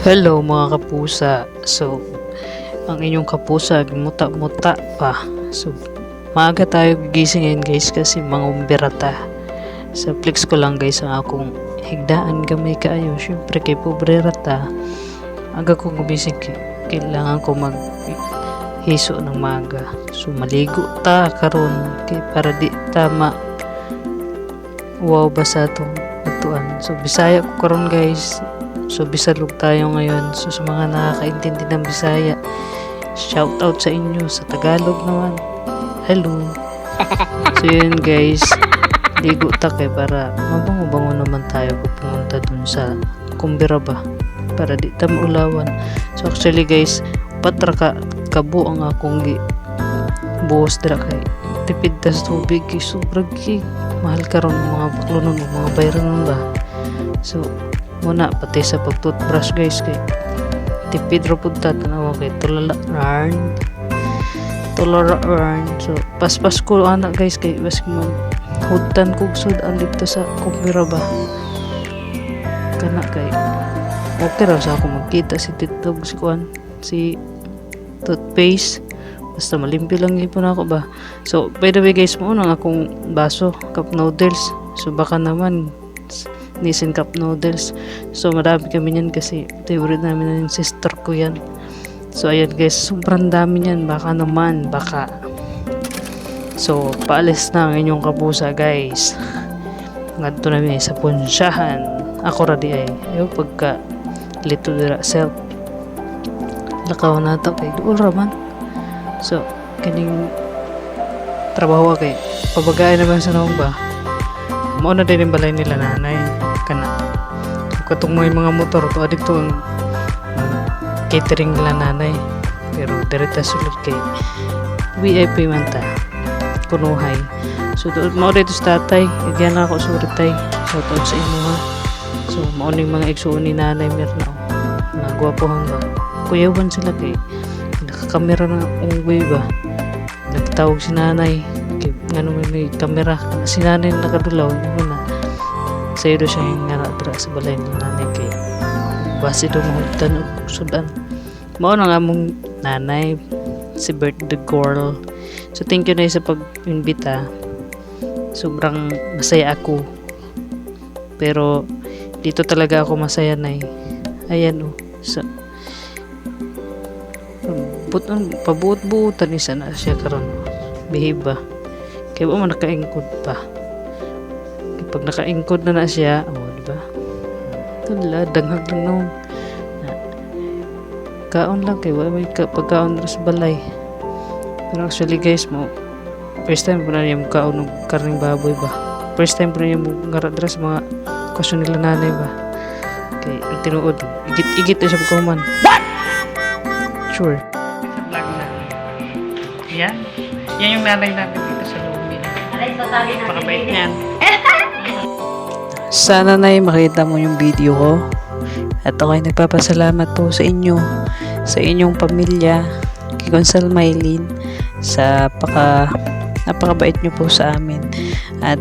Hello mga kapusa. So, ang inyong kapusa muta-muta pa. So, maaga tayo gigising ngayon guys kasi mga umbirata. Sa flex ko lang guys ang akong higdaan gamay kaayo. Syempre kay pobre rata. Aga ko gumising kailangan ko mag hiso ng maga. So maligo ta karon kay para di tama wow basa tong atuan. So bisaya ko karon guys. So bisalog tayo ngayon. So sa mga nakakaintindi ng Bisaya, shout out sa inyo sa Tagalog naman. Hello. So yun guys, ligo ta kay para mabango-bango naman tayo pag pumunta dun sa kumbira ba para di ta maulawan. So actually guys, patra ka kabo ang akong gi buhos dira kay tipid ta sa tubig sobrang mahal karon mga baklonon mga bayranon ba. So muna pati sa pag-toothbrush guys kay tipid ra pud ta tanawa kay tulala rarn tulala rarn so paspas ko ana guys kay bas mo hudtan kog sud ang dito sa kumpira ba? Kana kay okay ra sa ako magkita si titog si kuan si toothpaste. Basta malimpyo lang ipon ako ba? So by the way guys mo nang akong baso cup noodles. So baka naman Nissin Cup Noodles. So, marami kami niyan kasi favorite namin na yung sister ko yan. So, ayan guys, sobrang dami niyan. Baka naman, baka. So, paalis na ang inyong kapusa guys. Ngadto namin sa punsyahan. Ako radi ay. Yung pagka lito dira self. Lakaw na to kay duol raman. So, kining trabaho kay pabagay naman sa naong ba mao na din yung balay nila nanay katong mo yung mga motor to adito ang ang catering nila nanay. Pero direta sulod kay VIP man ta kunuhay so doon mao dito sa tatay igyan na ako suritay shout out sa imo ha. So mao ning mga igsuon ni nanay Mirna. Mga gwapohan ba? Kuyawan sila kay nakakamera na unggoy ba? Nagtawag si nanay kay may may kamera. Si nanay nakadulaw yun na sayo siya yung nga sa balay ni nanay kay base do mahugtan og sudan. Mao na nga mong nanay si birthday girl. So thank you na sa pag-imbita. Sobrang masaya ako. Pero dito talaga ako masaya na ayan oh. Sa Pabut pabuot-buutan isa na siya karon. Bihiba. Kay wa man nakaingkod pa pag nakaingkod na na siya oh di ba? Tala danghag lang noon kaon lang kay wa may ka, pagkaon ra sa balay. Pero actually guys mo first time po na niya kaon og karning baboy ba? First time po na niya ngarat dira sa mga kusyon nila nanay ba? Kay ang tinuod igit-igit na siya pagkahuman what? Sure. Vlog na. Yan. Yan yung nanay natin dito sa. Pakabait niyan. Sana na makita mo yung video ko. At ako ay nagpapasalamat po sa inyo, sa inyong pamilya, kay Gonzal Maylin, sa paka, napakabait nyo po sa amin. At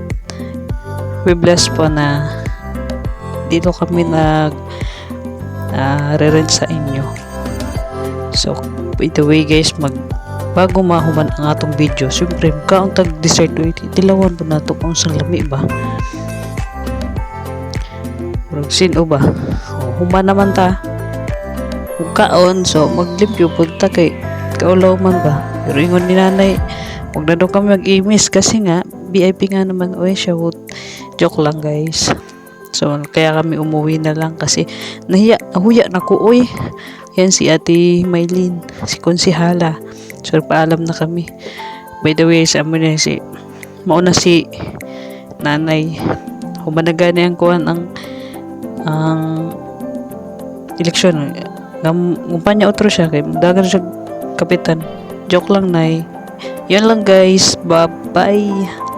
we bless po na dito kami nag uh, re sa inyo. So, by the way guys, mag bago mahuman ang atong video syempre kaon tag dessert wait tilawan po nato kung sa lami ba. Murag sino ba? O, human naman ta. Kung kaon so maglimpyo po kay kaulaw man ba? Pero ingon ni nanay huwag na daw kami mag-imis kasi nga VIP nga naman oy shout joke lang guys. So kaya kami umuwi na lang kasi nahiya nahuya na ko oy. Yan si ate Maylin si konsihala So, paalam na kami. By the way, sa amin na si mauna si nanay. Humanaga na ang kuhan ang ang eleksyon ngumpanya otro siya kay dagan siya kapitan. Joke lang nay. Yan lang guys. Bye bye